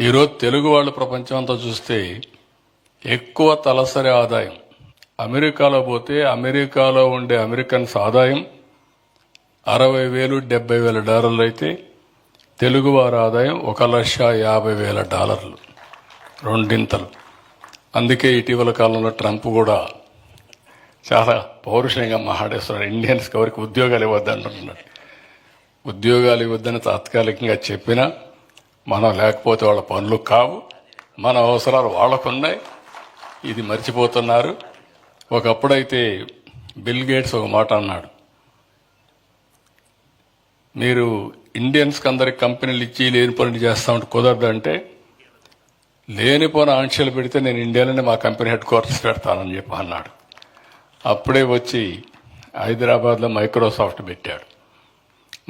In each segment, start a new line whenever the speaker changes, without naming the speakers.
ఈరోజు తెలుగు వాళ్ళు ప్రపంచం అంతా చూస్తే ఎక్కువ తలసరి ఆదాయం. అమెరికాలో పోతే అమెరికాలో ఉండే అమెరికన్స్ ఆదాయం అరవై వేలు డెబ్బై వేల డాలర్లు అయితే తెలుగువారి ఆదాయం ఒక లక్ష యాభై వేల డాలర్లు. రెండింతలు. అందుకే ఇటీవల కాలంలో ట్రంప్ కూడా చాలా పౌరుషంగా మాట్లాడేస్తున్నాడు. ఇండియన్స్కి ఎవరికి ఉద్యోగాలు ఇవ్వద్దు అంటున్నాడు ఉద్యోగాలు ఇవ్వద్దని తాత్కాలికంగా చెప్పినా మనం లేకపోతే వాళ్ళ పనులు కావు. మన అవసరాలు వాళ్ళకున్నాయి. ఇది మర్చిపోతున్నారు. ఒకప్పుడైతే బిల్ గేట్స్ ఒక మాట అన్నాడు. మీరు ఇండియన్స్కి అందరికి కంపెనీలు ఇచ్చి లేని పనులు చేస్తామంటే కుదరదంటే లేని పని ఆంక్షలు పెడితే నేను ఇండియాలోనే మా కంపెనీ హెడ్ క్వార్టర్స్ పెడతానని చెప్పి అన్నాడు. అప్పుడే వచ్చి హైదరాబాద్లో మైక్రోసాఫ్ట్ పెట్టాడు.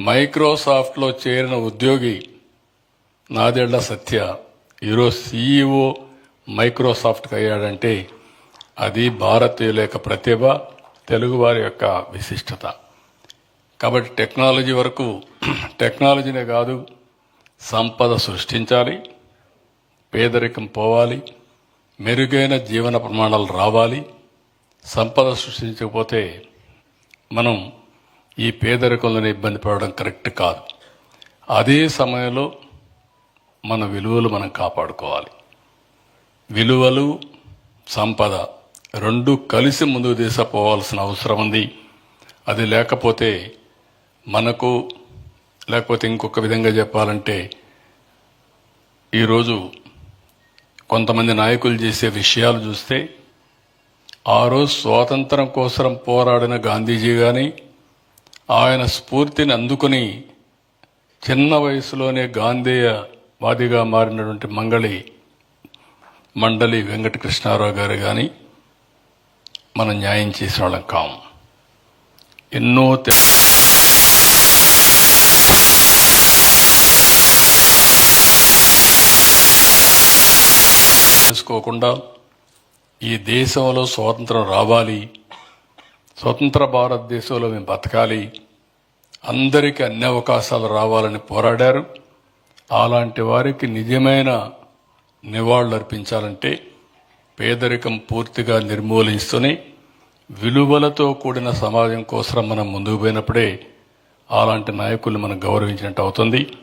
మైక్రోసాఫ్ట్లో చేరిన ఉద్యోగి నాదేళ్ళ సత్య. ఈరోజు సీఈఓ మైక్రోసాఫ్ట్కి అయ్యాడంటే అది భారతీయుల యొక్క ప్రతిభ తెలుగువారి యొక్క విశిష్టత. కాబట్టి టెక్నాలజీ వరకు టెక్నాలజీనే కాదు సంపద సృష్టించాలి పేదరికం పోవాలి మెరుగైన జీవన ప్రమాణాలు రావాలి సంపద సృష్టించకపోతే మనం ఈ పేదరికంలోనే ఇబ్బంది పడడం కరెక్ట్ కాదు. అదే సమయంలో మన విలువలు మనం కాపాడుకోవాలి. విలువలు సంపద రెండు కలిసి ముందుకు తీసుకుపోవాల్సిన అవసరం ఉంది. అది లేకపోతే మనకు లేకపోతే ఇంకొక విధంగా చెప్పాలంటే ఈరోజు కొంతమంది నాయకులు చేసే విషయాలు చూస్తే ఆ రోజు స్వాతంత్రం కోసం పోరాడిన గాంధీజీ కానీ ఆయన స్ఫూర్తిని అందుకుని చిన్న వయసులోనే గాంధేయ వాదిగా మారినటువంటి మంగళి మండలి వెంకటకృష్ణారావు గారు కానీ మనం న్యాయం చేసిన వాళ్ళం కాం. ఎన్నో తెలుసుకోకుండా ఈ దేశంలో స్వాతంత్రం రావాలి స్వతంత్ర భారతదేశంలో మేము బతకాలి అందరికీ అన్ని అవకాశాలు రావాలని పోరాడారు. అలాంటి వారికి నిజమైన నివాళులు అర్పించాలంటే పేదరికం పూర్తిగా నిర్మూలిస్తూనే విలువలతో కూడిన సమాజం కోసం మనం ముందుకు పోయినప్పుడే అలాంటి నాయకులు మనం గౌరవించినట్టు అవుతుంది.